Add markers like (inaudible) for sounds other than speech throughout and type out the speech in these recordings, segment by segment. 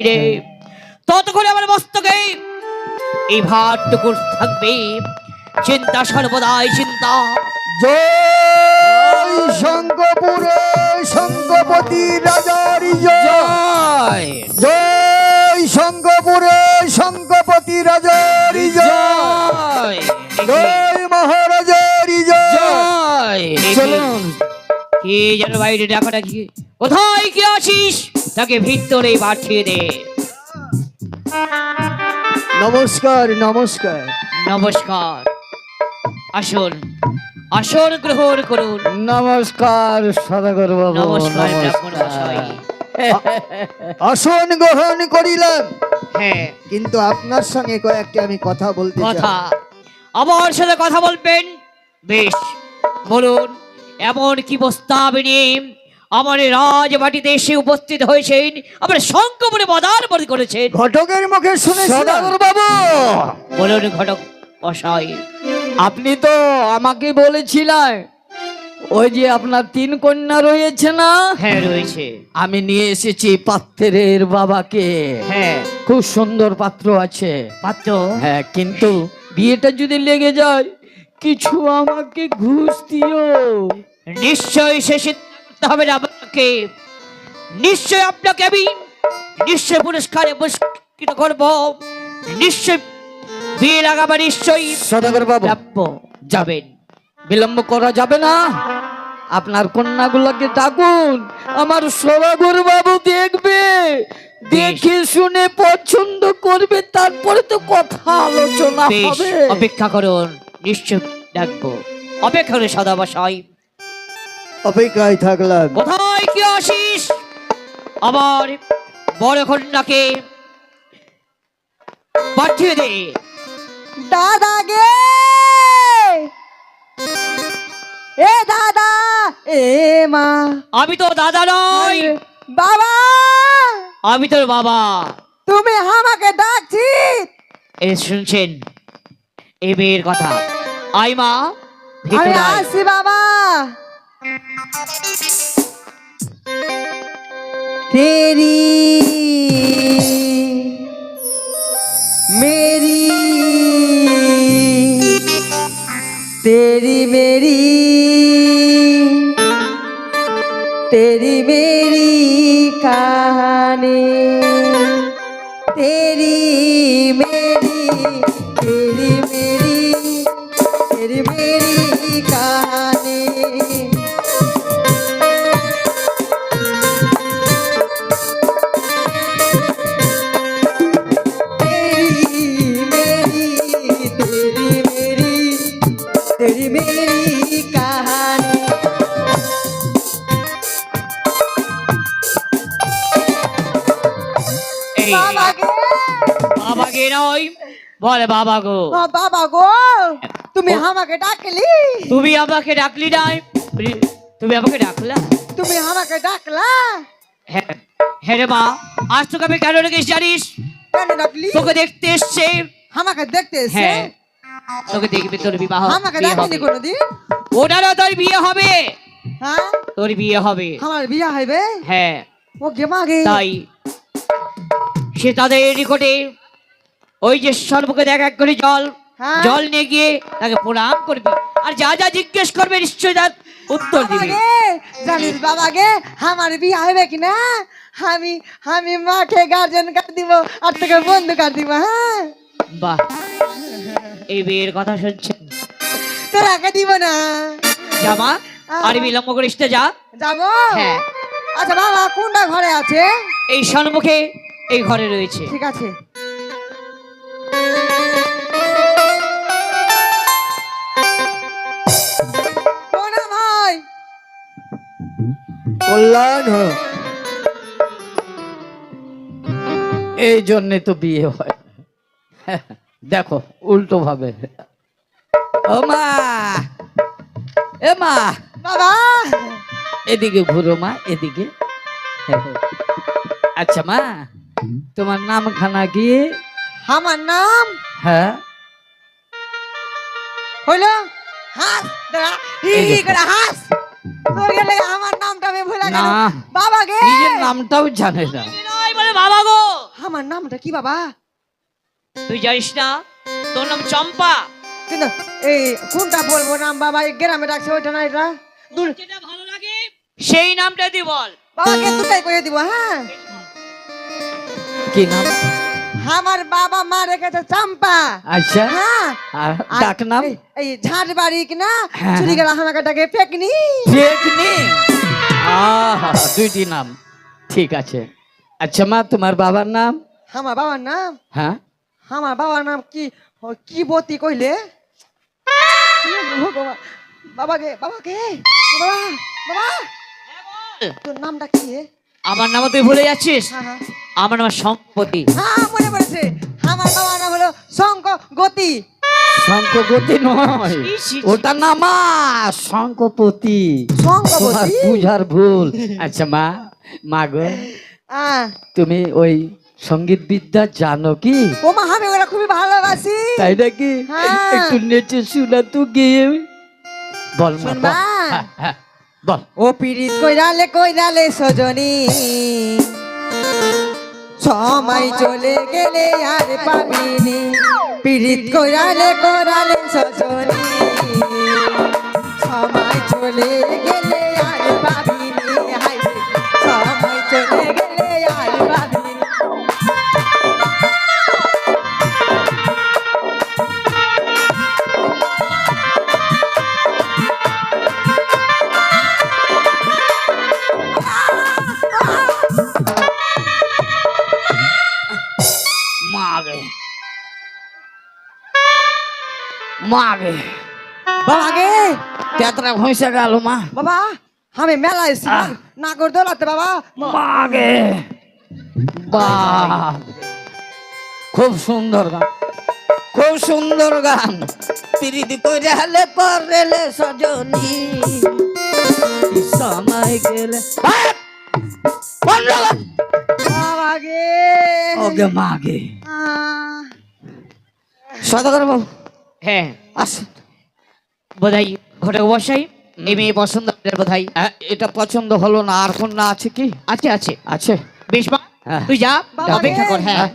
রে। ততক্ষণে আমার মস্তকে এই ভাতটুকু থাকবে। চিন্তা সর্বদাই চিন্তা। জয় শঙ্কপুরে শঙ্কপতি রাজার জয়। জয়। শঙ্কপুরে শঙ্কপতি রাজার কে যেন বাইরে ডাকাটা কি কোথায় কি আছিস? তাকে ভিতরে পাঠিয়ে দে। নমস্কার নমস্কার। নমস্কার। আসুন আসন গ্রহণ করুন। নমস্কার সদাগর বাবু নমস্কার আসন গ্রহণ করিলাম। হ্যাঁ। কিন্তু আপনার সঙ্গে কয়েকটি আমি কথা বলতে কথা। আমার সাথে কথা বলবেন? বেশ বলুন। এমন কি প্রস্তাব নিয়ে আমার রাজবাটিতে এসে উপস্থিত হয়েছেন? আমার বদার বলি করেছেন। ঘটকের মুখে শুনে সদাগর বাবু বলুন ঘটক মশাই। আপনি তো আমাকে বলেছিলেন ওই যে আপনার তিন কন্যা রয়েছে না? হ্যাঁ রয়েছে। আমি নিয়ে এসেছি পাত্রের বাবাকে। হ্যাঁ। খুব সুন্দর পাত্র আছে। পাত্র? হ্যাঁ কিন্তু বিয়েটা যদি লেগে যায় কিছু আমাকে ঘুষ দিও। নিশ্চয়ই সে সিদ্ধান্ত হবে না আপনাকে নিশ্চয় আপনাকে আমি নিশ্চয় পুরস্কারে পুরস্কৃত করব। নিশ্চয় বিয়ে লাগাবার নিশ্চয়ই সদাগর বাবু। যাবেন। বিলম্ব করা যাবে না। আপনার কন্যাগুলোকে ডাকুন। আমার সরাগর বাবু দেখবে। দেখে শুনে পছন্দ করবে তারপরে তো কথা আলোচনা হবে। অপেক্ষা করুন। নিশ্চয় ডাকবো। অপেক্ষা করে সদা বসাই অপেক্ষায় থাকলাম। কোথায় কি আসিস আবার বড় কন্যাকে পাঠিয়ে দে। দাদা গে! এ দাদা এ মা। আমি তো দাদা নই। বাবা! আমি তোর বাবা। তুমি আমাকে ডাকছি। এ শুনছেন এই মেয়ের কথা। আই মা আয়। বাবা। तेरी मेरी तेरी मेरी तेरी मेरी कहानी। বলে বাবা গো। বাবা গো তুমি আমাকে ডাকলি? তুমি আমাকে ডাকলি নাই তুমি আমাকে ডাকলা? তুমি আমাকে ডাকলা? হ্যাঁ হ্যাঁ রে মা আজ তোকে আমি কেন রেখেছি জানিস? কেন ডাকলি? তোকে দেখতে এসছে। আমাকে দেখতে এসে হ্যাঁ তোকে দেখবি তোর বিবাহ আমাকে ডাকলি কোনোদিন? ওটারও তোর বিয়ে হবে। হ্যাঁ? তোর বিয়ে হবে। আমার বিয়ে হবে? হ্যাঁ। ও গে। মাগে তাই সে তাদের নিকটে ওই যে সর্বকে দেখ এক করে জল হ্যাঁ। জল নিয়ে গিয়ে তাকে প্রণাম করবে। আর যা যা জিজ্ঞেস করবে নিশ্চয়ই তার উত্তর দিবি। জানিস বাবাগে আমার বিয়ে হবে কি না আমি আমি মাঠে গার্জেন কাট দিব আর তোকে বন্ধু কাট দিব হ্যাঁ? বাহ এই বিয়ের কথা শুনছেন? তোরা কে দিব না। জামা আর বিলম্ব করিস যা। যাব? হ্যাঁ। আচ্ছা বাবা কোনটা ঘরে আছে? এই সম্মুখে এই ঘরে রয়েছে। ঠিক আছে। কল্যাণ এই জন্যে তো বিয়ে হয়। দেখো উল্টো ভাবে। ও মা! এ মা! বাবা! এদিকে ঘুরো মা এদিকে। আচ্ছা মা তোমার নাম খানা কি? আমার নাম? হ্যাঁ। হইল? হাস দাঁড়া। হি হি করে হাস। তোর গেলে আমার নামটা আমি ভুলে গেলাম। না বাবা গে! নিজের নামটাও জানে না। নয় বলে বাবা গো! আমার নামটা কি বাবা? তুই জানিস না তোর নাম চম্পা। কিন্তু এই কোনটা বলব নাম বাবা? এই গ্রামে ডাকছে ওইটা না এটা? দূর। যেটা ভালো লাগে সেই নামটা দি বল। বাবাকে দুটাই করে দিব হ্যাঁ? কি নাম? আমার বাবা মা রেখেছে চাম্পা। আচ্ছা। হ্যাঁ। ডাক নাম? এই- ঝাড় বাড়ি কিনা হ্যাঁ, চুরি গেলা আমাকে ডাকে পেকনি? পেগনি আহা দুইটি নাম। ঠিক আছে। আচ্ছা মা তোমার বাবার নাম? আমার বাবার নাম? হ্যাঁ। আমার বাবার নাম কি? কি বতি কইলে। বাবাকে বাবাকে বাবা বাবা। তোর নামটা কি হে? আমার নাম তুই ভুলে যাচ্ছিস? হ্যাঁ হ্যাঁ। আমার নাম সম্পত্তি। হ্যাঁ মনে পড়েছে। আমার বাবার নাম হলো শঙ্ক গতি নয়। ওটা না মা বুঝার ভুল। আচ্ছা মা মা গো তুমি ওই সংগীত বিদ্যা জানো কি? ও মা আমি ওরা খুবই ভালোবাসি। তাই নাকি? হ্যাঁ। একটু নেচে শোনা তো গিয়ে বল মা? বল। ও পিরিত কইরালে কইরালে সজনী। সময় চলে গেলে আর পাবিনি। পিরিত কইরালে কইরালে সজনী। মাগে বাবাকে তেতরা ভইসা গেল মা। বাবা আমি মেলা এসেছি নাগর দোলাতে বাবা। মাগে বাহ খুব সুন্দর গান। খুব সুন্দর গান। প্রীতি করে হলে পরেলে সজনী। সময় গেলে। ওকে মাগে। আহ, সদাগর বাবু। হ্যাঁ। আসুন। বোধহয় ঘটক বসাই এই মেয়ে পছন্দ আপনার বোধহয় হ্যাঁ, এটা পছন্দ হলো না আর কোন না আছে কি? আছে আছে। আছে? বেশ মা হ্যাঁ। তুই যা অপেক্ষা কর হ্যাঁ।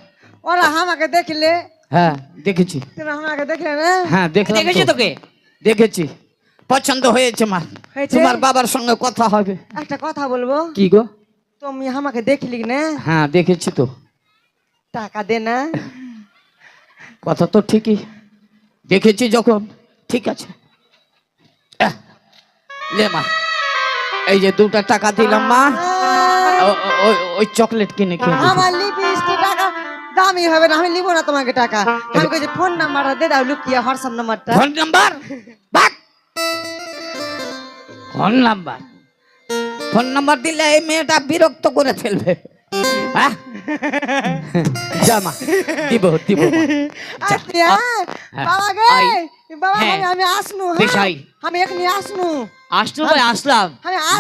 ওরা আমাকে দেখলে। হ্যাঁ দেখেছি। আমাকে দেখলে না হ্যাঁ দেখলাম দেখেছি তোকে? দেখেছি। পছন্দ হয়েছে মা। হয়েছে? তোমার বাবার সঙ্গে কথা হবে। একটা কথা বলব। কি গো? তুমি আমাকে দেখলি না। হ্যাঁ দেখেছি তো। টাকা দে না। কথা তো ঠিকই। দেখেছি যখন। ঠিক আছে। লে মা এই যে দুটা টাকা দিলাম মা। ওই- চকলেট কিনে খেয়ে। আমার টাকা দামি হবে না আমি নিব না তোমাকে টাকা। আমি কইছি ফোন নাম্বারটা দে দাও লুকিয়ে হোয়াটসঅ্যাপ নাম্বারটা ফোন নাম্বার বাক ফোন নাম্বার ফোন নাম্বার দিলে এই মেয়েটা বিরক্ত করে ফেলবে। হ্যাঁ জামা দিব দিব হ্যাঁ। বাবা হ্যাঁ। আমি আসনু হ্যাঁ। আমি এখনি আসনু। আসলো ভাই আসলাম।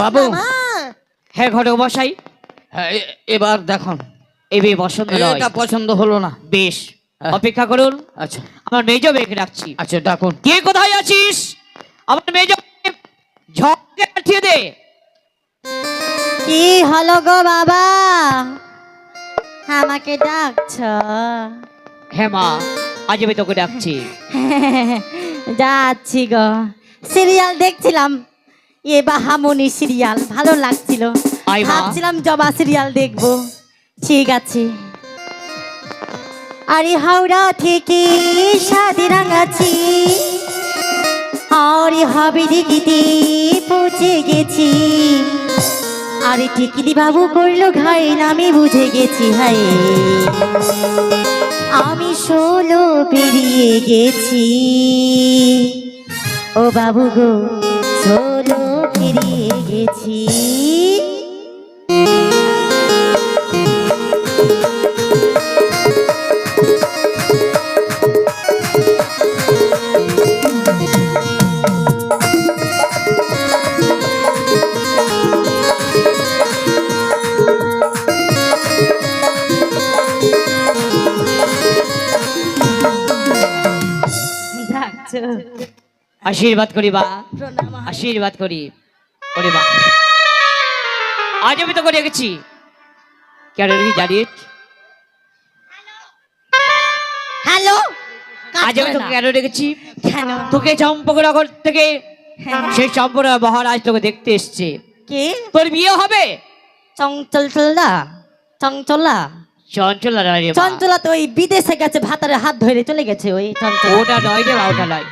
বাবু। হ্যাঁ। ঘটক বসাই এবার দেখুন। মেয়ে পছন্দ এটা পছন্দ হলো না। বেশ। অপেক্ষা করুন। আচ্ছা। আমার মেজ মেয়েকে ডাকছি আচ্ছা ডাকুন। কে কোথায় আছিস? আমার মেজ ঝককে পাঠিয়ে দে। কি হলো গো বাবা? আমাকে ডাকছ? হ্যাঁ মা আজ আমি তোকে ডাকছি। (laughs) যাচ্ছি গো। সিরিয়াল দেখছিলাম। এ বাহামনি সিরিয়াল ভালো লাগছিল। আয় মা। ভাবছিলাম জবা সিরিয়াল দেখব। ঠিক আছে। আরে হাওড়া থেকে সাদিরাঙ্গাছি আরে হবে দিঘিতে পৌঁছে গেছি। আরে টিকিলি বাবু করল ঘাই, আমি বুঝে গেছি হাই। আমি ষোলো পেরিয়ে গেছি। ও বাবু গো, ষোলো পেরিয়ে গেছি। আশীর্বাদ করি বা। আশীর্বাদ করি করি বা। আজ আমি তো করে গেছি কেন দাঁড়িয়ে হ্যালো? আজ আমি তোকে কেন রেখেছি তোকে চম্পকনগর থেকে হ্যাঁ। সেই চম্পকরা আজ তোকে দেখতে এসছে। কে? তোর বিয়ে হবে? চঞ্চলচলা। চঞ্চলা। চঞ্চলা চঞ্চলা তো ওই বিদেশে গেছে ভাতারে হাত ধরে চলে গেছে ওই চঞ্চলা। ওটা নয় রে ওটা নয়।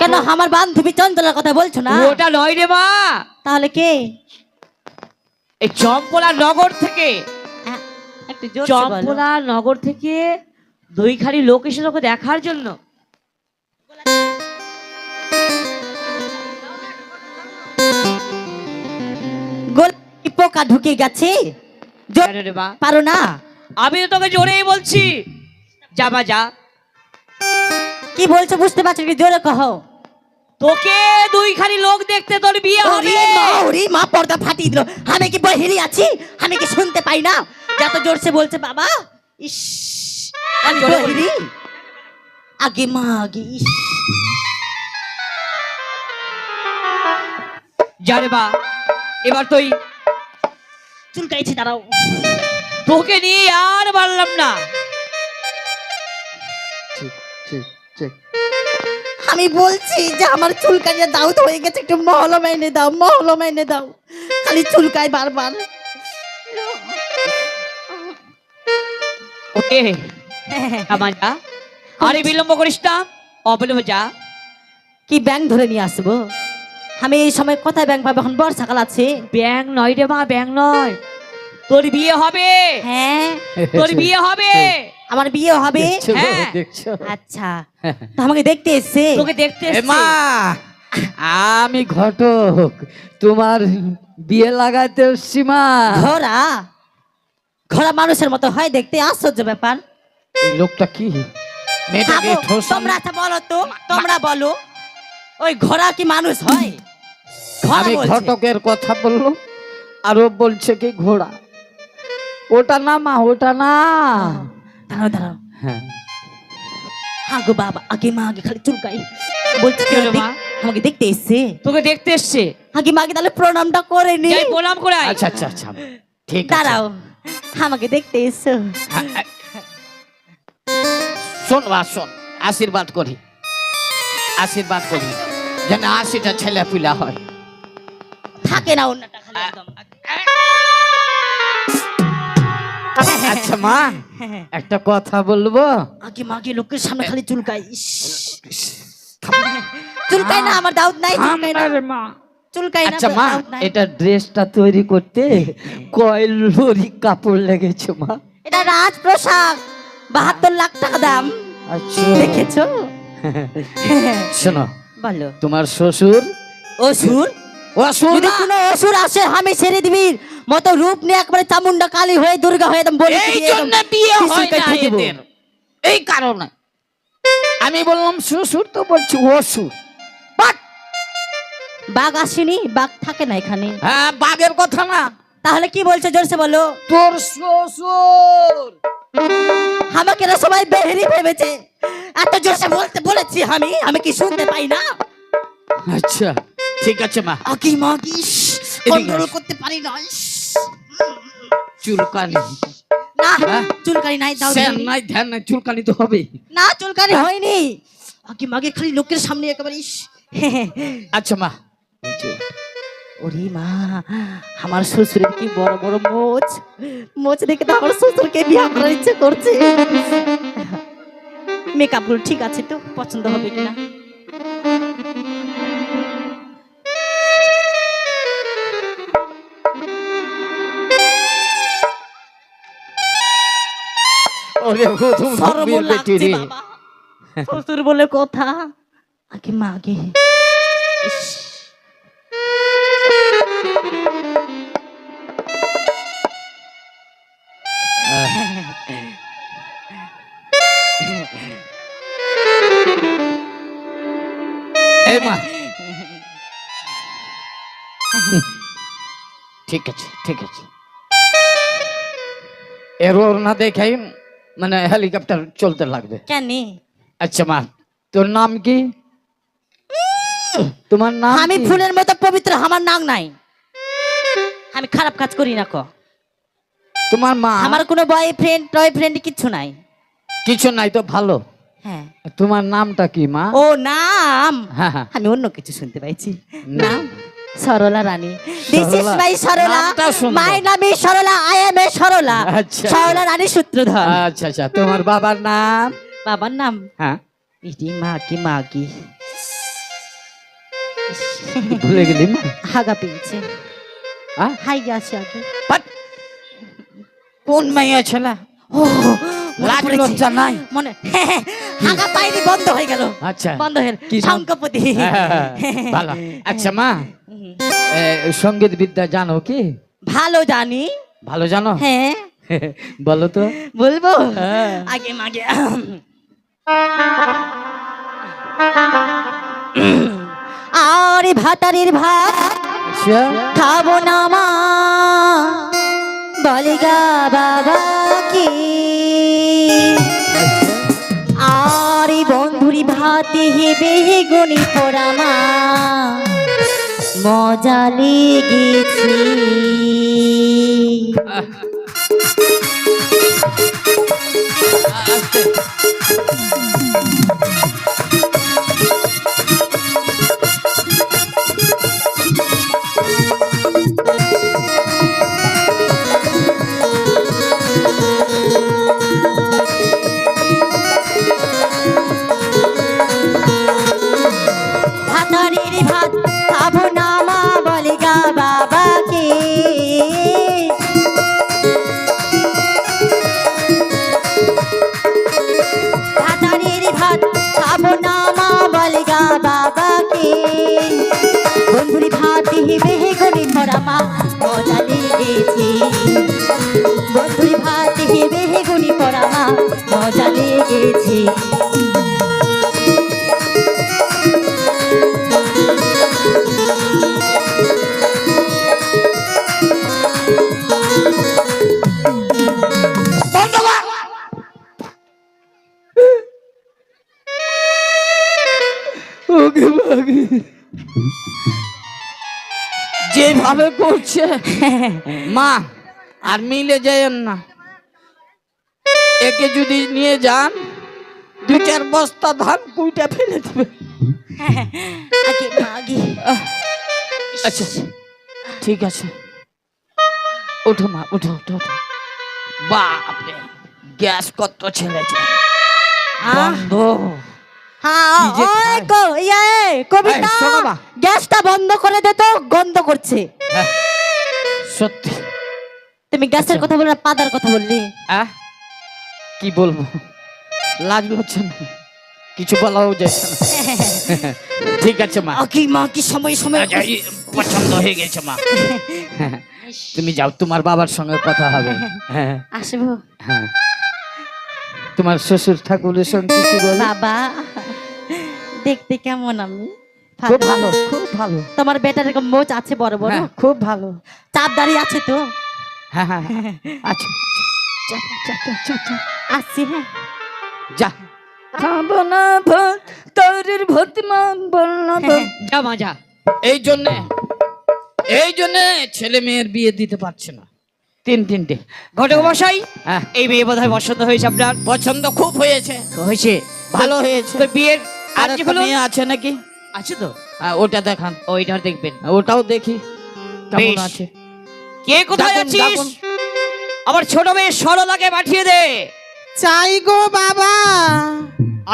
কেন আমার বান্ধবী চঞ্চলার কথা বলছো না? ওটা নয় রে মা। তাহলে কে? এই চম্পলা নগর থেকে। হ্যাঁ, চম্পলা নগর থেকে দুইখানি লোক এসে তোকে দেখার জন্য। পোকা ঢুকে গেছে? পারো না। আমি তো তোকে জোরেই বলছি। যাবা যা। কি বলছো বুঝতে পারছ কি জোরে কহো। তোকে দুইখানি লোক দেখতে তোর বিয়ে ওরে হবে। মা ওরে মা পর্দা ফাটিয়ে দিল। আমি কি বহিরি আছি? আমি কি শুনতে পাই না? যত জোরসে বলছে বাবা। ইস আমি জোরে বহিরি আগে মা আগে ইস। যা রে মা এবার তুই চুলকাইছে দাঁড়াও। তোকে নিয়ে আর পারলাম না। আমি বলছি যে আমার চুলকানিয়া দাও তো হয়ে গেছে একটু মহলম এনে দাও মহলম এনে দাও। খালি চুলকায় বারবার। ওকে আমার যা। আরে বিলম্ব করিস না অবিলম্ব যা। কি ব্যাংক ধরে নিয়ে আসব? আমি এই সময় কোথায় ব্যাংক পাবো এখন? বর্ষাকাল আছে। ব্যাং নয় রে মা ব্যাং নয়। তোর বিয়ে হবে। হ্যাঁ। তোর বিয়ে হবে। আমার বিয়ে হবে। হ্যাঁ। দেখছ? আচ্ছা। তো আমাকে দেখতে এসছে। তোকে দেখতে এ এসছে। মা আমি ঘটক। তোমার বিয়ে লাগাতে এসছি মা। ঘোড়া? ঘোড়া মানুষের মতো হয় দেখতে আশ্চর্য ব্যাপার। এই লোকটা কি? মেয়েটাকে ঠোস তোমরা আচ্ছা বলো তো তোমরা বলো ওই ঘোড়া কি মানুষ হয়? ঘোড়া আমি বলছে। ঘটকের কথা বলল আরও বলছে কি ঘোড়া। ওটা না মা ওটা না। দাঁড়াও দাঁড়াও হ্যাঁ। হ্যাঁ গো বাবা আগে মা আগে খালি চুলকাই। বলছি কি হলো, মা? আমাকে দেখতে এসছে? তোকে দেখতে এসছে। আগে মাকে তাহলে প্রণামটা করে নি। যাই প্রণাম করে আয়। আচ্ছা আচ্ছা আচ্ছা ঠিক আছে। দাঁড়াও। আমাকে দেখতে এসছো। শোন মা শোন। আশীর্বাদ করি। আশীর্বাদ করি। যেন আশিটা ছেলে পিলা হয়। থাকে না অন্যটা খালি একদম। আচ্ছা মা একটা কথা বলব? আগে মাকে লোকের সামনে খালি চুলকাই ইস। চুলকাই না আমার দাউদ নাই চুলকাই না। মা। চুলকাই না আচ্ছা মা এটা ড্রেসটা তৈরি করতে কয় লরি কাপড় লেগেছে মা? এটা রাজপ্রসাদ বাহাত্তর লাখ টাকা দাম। আচ্ছা। দেখেছ? শোনো বলো। তোমার শ্বশুর অসুর? অসুর কোনো অসুর আসে আমি ছেড়ে দিবির মতো রূপ নিয়ে একবারে চামুন্ডা কালী হয়ে দুর্গা হয়ে একদম বলে এই জন্য বিয়ে হয় না এদের। এই কারণে। আমি বললাম শ্বশুর তো বলছি অসুর বাট বাঘ আসেনি বাঘ থাকে না এখানে। হ্যাঁ বাঘের কথা না। তাহলে কি বলছে জোরসে বলো? তোর শ্বশুর। আমাকে না সবাই বেহেরি ভেবেছে। এত জোরসে বলতে বলেছি আমি আমি কি শুনতে পাই না? আচ্ছা ঠিক আছে মা। আকি মাগি এদিকে কন্ট্রোল করতে পারি না। চুলকানি। না হ্যাঁ? চুলকানি নাই দাও স্যার নাই ধ্যান নাই চুলকানি তো হবে। না চুলকানি হয়নি। আকি মাগে খালি লোকের সামনে একেবারে ইস। আচ্ছা মা। ওরে মা আমার শ্বশুরের কি বড় বড় মোচ? মোচ দেখে তো আমার শ্বশুরকে বিয়ে করার ইচ্ছে করছে। মেকআপগুলো ঠিক আছে তো? পছন্দ হবে কিনা? ওরে বেটি রে শ্বশুর বলে কথা আগে মা আগে। ইস, এই ঠিক আছে ঠিক আছে। এর ওর না দেখাই। মানে হেলিকপ্টার চলতে লাগবে। কেন? আচ্ছা মা তোর নাম কি? তোমার নাম আমি ফুলের মতো পবিত্র আমার নাম নাই। আমি খারাপ কাজ করি না ক। তোমার মা? আমার কোনো বয়ফ্রেন্ড টয়ফ্রেন্ড কিছু নাই। কিছু নাই তো ভালো। হ্যাঁ। তোমার নামটা কি মা? ও নাম? হ্যাঁ, হ্যাঁ। আমি অন্য কিছু শুনতে পাইছি। নাম? Sarala Rani. This is. My Sarala. My নাম is Sarala. I am a Sarala. আচ্ছা। সরলা রানী সূত্রধর। আচ্ছা আচ্ছা। তোমার বাবার নাম? বাবার নাম? হ্যাঁ। ইটি মাকি মাকি ভুলে গেলি মা? হাগা পেয়েছে। হ্যাঁ? হাই গেছে আগে। কোন মাইয়া ছেলা? ও লাজ মনে পড়েছে। লজ্জা নাই। মনে হাগা পাইনি বন্ধ হয়ে গেল। আচ্ছা। বন্ধ হয়ে? শঙ্কপতি। হ্যাঁ, ভালো। আচ্ছা মা। সংগীত বিদ্যা জানো কি? ভালো জানি। ভালো জানো? হ্যাঁ। (laughs) বলো তো। বলব? হ্যাঁ। আগে মাগে। আরে ভাতারের ভাত আচ্ছা। খাব না মা। বলিগা বাবা কি? আরে বন্ধুরি ভাতে হেবে গণি পড়া মা মজা লেগেছে ভাতারের যেভাবে করছে। (laughs) মা আর মিলে যায়েন না। একে যদি নিয়ে যান দু চার বস্তা ধান কুইটা ফেলে দেবে। (laughs) আচ্ছা ঠিক আছে। ওঠো মা ওঠো ওঠো ওঠো। বাপরে গ্যাস কত ছেলেছে। বন্ধ। হ্যাঁ কবিতা। গ্যাসটা বন্ধ করে দে তো গন্ধ করছে। হ্যাঁ, সত্যি। তুমি গ্যাসের কথা বললে পাদার কথা বললি? আহ কি বলব? লাজ হচ্ছে না। কিছু বলাও যাচ্ছে না। (laughs) ঠিক আছে মা। কি মা কি সময় সময়? আচ্ছা, পছন্দ হয়ে গেছে মা। (laughs) তুমি যাও তোমার বাবার সঙ্গে কথা হবে। হ্যাঁ। আসব। হ্যাঁ। তোমার শ্বশুর ঠাকুরের সঙ্গে কিছু বলো। বাবা। দেখতে কেমন আমি? খুব ভালো। খুব ভালো। তোমার বেটার এরকম মোচ আছে বড় বড়? হ্যাঁ খুব ভালো। চাপ দাঁড়িয়ে আছে তো? হ্যাঁ হ্যাঁ। আচ্ছা যা, যা, যা, যা, যা। আসছি যা। খাব না ভাত তৈরির ভাত বল যা মা যা। এই জন্যে এই জন্যে ছেলে মেয়ের বিয়ে দিতে পারছে না। তিন তিনটে। ঘটক মশাই হ্যাঁ। এই মেয়ে বোধহয় পছন্দ হয়েছে আপনার? পছন্দ খুব হয়েছে। হয়েছে। ভালো হয়েছে। তো বিয়ের আর একটা মেয়ে আছে নাকি? আছে তো? ওটা দেখান। ওইটা দেখবেন। ওটাও দেখি। কেমন আছে? কে কোথায় আছিস। আমার ছোট মেয়ে সরলাকে পাঠিয়ে দে। চাই গো বাবা।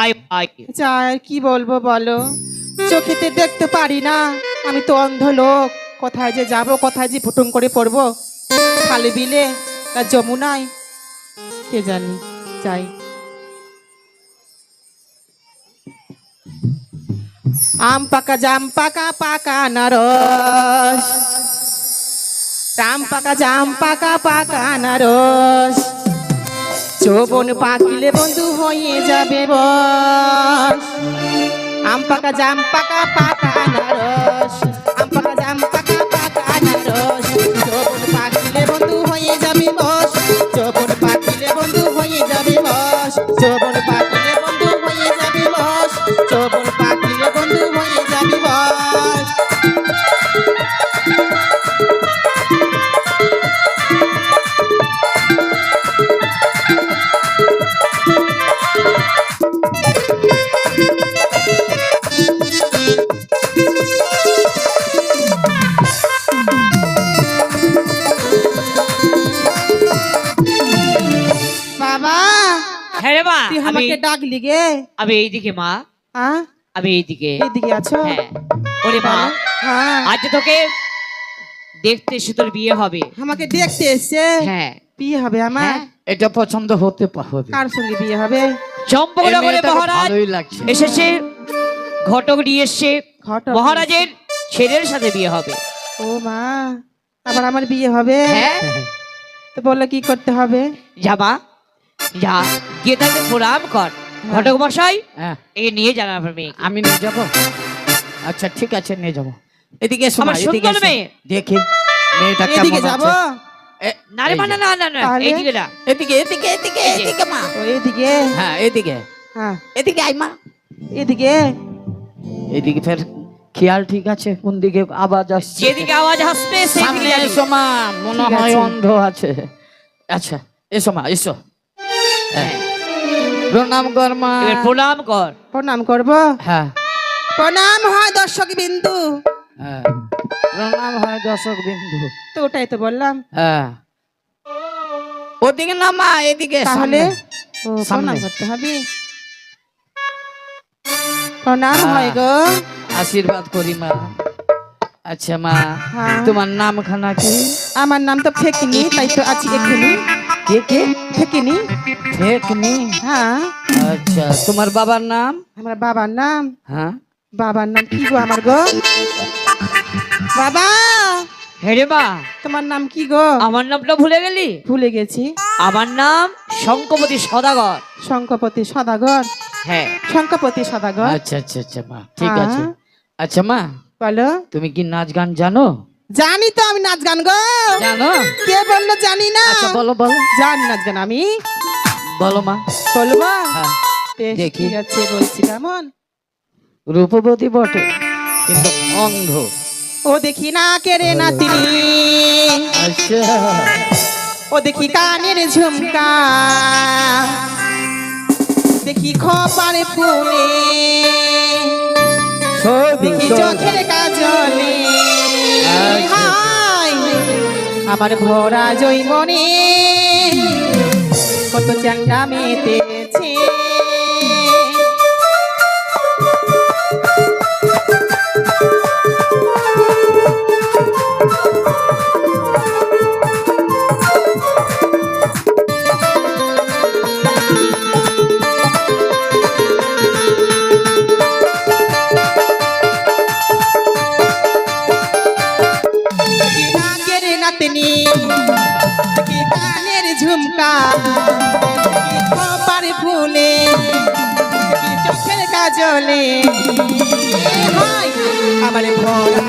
আয় আয়। চাই আর কি বলব বলো? চোখেতে দেখতে পারি না। আমি তো অন্ধ লোক। কোথায় যে যাব কোথায় যে ফুটুম করে পড়ব? খালি বিলে না যমুনায়। কে জানি চাই আম পাকা জাম, পাকা পাকা নারস রাম পাকা জাম, পাকা পাকা নারস যৌবন পাকিলে বন্ধু হয়ে যাবে বস আম পাকা জাম, পাকা পাকা আনারস। আম পাকা জাম, পাকা পাকা আনারস। যৌবন পাকিলে বন্ধু হয়ে যাবে বস যৌবন পাকিলে বন্ধু হয়ে যাবে বস যৌবন মা তুই আমাকে ডাকলি গে। আমি এইদিকে মা। হ্যাঁ আমি এইদিকে। এদিকে আছো? হ্যাঁ। ওরে মা হ্যাঁ। আজ তোকে দেখতে এসে তোর বিয়ে হবে। আমাকে দেখতে এসছে? হ্যাঁ। বিয়ে হবে আমার? হ্যাঁ। এটা পছন্দ হতে পারবে কার সঙ্গে বিয়ে হবে? চম্পকনগরে মহারাজ এসেছে ঘটক নিয়ে এসছে। মহারাজের ছেলের সাথে বিয়ে হবে। ও মা আবার আমার বিয়ে হবে? হ্যাঁ। তো বলল কি করতে হবে? যা মা যা গিয়ে তাকে প্রণাম কর। ঘটক মশাই হ্যাঁ। এ নিয়ে জানা আমার মেয়ে আমি নিয়ে যাব। আচ্ছা ঠিক আছে নিয়ে যাব। এদিকে আমার সুন্দর মেয়ে। দেখি মেয়েটা এদিকে যাব? না রে না না না না এদিকে এদিকে এদিকে এদিকে মা। ও এদিকে? হ্যাঁ এদিকে। হ্যাঁ। এদিকে আই মা। এদিকে? এদিকে ফের খেয়াল ঠিক আছে কোন দিকে আওয়াজ আসছে? যেদিকে আওয়াজ আসবে সামনে এসো মা মনে হয় অন্ধ আছে। আচ্ছা এসো মা এসো। প্রণাম কর মা। প্রণাম কর। প্রণাম করব? হ্যাঁ। প্রণাম হয় দর্শক বিন্দু হ্যাঁ। প্রণাম হয় দর্শক বিন্দু তো ওটাই তো বললাম। হ্যাঁ। ওদিকে না মা এদিকে তাহলে। প্রণাম করতে হবে। প্রণাম হ্যাঁ। হয় গো। আশীর্বাদ করি মা। আচ্ছা মা হ্যাঁ। তোমার নাম খানা কি? আমার নাম তো ফেকিনি তাই তো আছি এখানে। কে কে? ফেকিনি ফেকনি হ্যাঁ। আচ্ছা তোমার বাবার নাম? আমার বাবার নাম? হ্যাঁ। বাবার নাম কি গো আমার গো? বাবা! হ্যাঁ রে মা। তোমার নাম কি গো? আমার নামটা ভুলে গেলি? ভুলে গেছি। আমার নাম শঙ্কপতি সদাগর। শঙ্কপতি সদাগর? হ্যাঁ। শঙ্কপতি সদাগর? আচ্ছা আচ্ছা আচ্ছা মা ঠিক হ্যাঁ। আছে। আচ্ছা মা বলো। তুমি কি নাচ গান জানো? জানি তো আমি নাচ গান গো। জানো? কে বলল জানি না? আচ্ছা বলো বলো। জানি নাচ গান আমি। বলো মা। বলব? হ্যাঁ। দেখি। আছে বলছি কেমন? রূপবতী বটে কিন্তু অন্ধ। ও দেখি না কেরে নাতিনি। আচ্ছা। ও দেখি কানের ঝুমকা। দেখি খপারে ফুলে। দেখি আমার ভরা জৈবনে কত চাঙ্গা মেতেছে। এ হায়, আমার ভরা।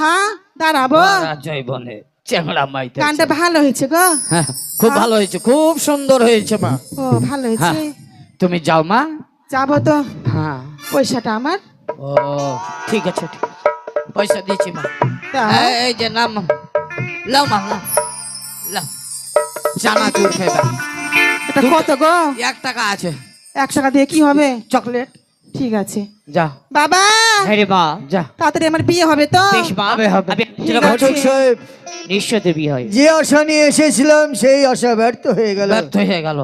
হ্যাঁ দাঁড়াবো। জয় বনে চেংড়া মাইতে গানটা ভালো হয়েছে গো। হ্যাঁ, খুব ভালো হয়েছে খুব সুন্দর হয়েছে মা। ও ভালো হ্যাঁ হয়েছে তুমি যাও মা। যাব তো। হ্যাঁ। পয়সাটা আমার। ও ঠিক আছে ঠিক আছে। পয়সা দিয়েছি মা। এই, এই যে নাম লাও মা লাও। চানা চুর খেবা এটা কত গো? এক টাকা আছে। এক টাকা দিয়ে কি হবে? চকলেট। ঠিক আছে। যা। বাবা! হ্যাঁ রে মা। যা। তাড়াতাড়ি আমার বিয়ে হবে তো? বেশ মা হবে। করছি। সাহেব। নিশ্চয় বিয়ে হয়। যে আশা নিয়ে এসেছিলাম সেই আশা ব্যর্থ হয়ে গেল। ব্যর্থ হয়ে গেল।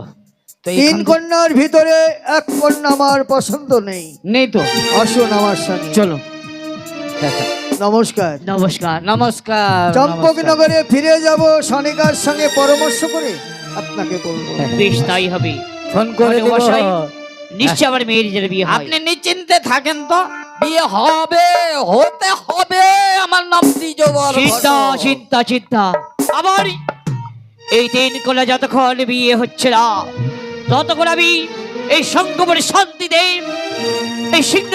তিন কন্যার ভিতরে এক কন্যা আমার পছন্দ নেই। নেই তো? আসুন আমার সঙ্গে চলো। দেখা। নমস্কার। নমস্কার নমস্কার চম্পকনগরে ফিরে যাব সনিকার সঙ্গে পরামর্শ করে। আপনাকে বলব। বেশ তাই হবে। ফোন করে মশাই, নিশ্চয় আমার মেয়ের যেন বিয়ে আপনি নিশ্চিন্তে থাকেন তো। বিয়ে হবে হতে হবে। আমার নাম দ্বিজবর চিন্তা চিন্তা চিন্তা। আবার এই তিন কোলা যতক্ষণ বিয়ে হচ্ছে না ততক্ষণ আমি এই সংগমের শান্তিতে এই সিংহাসন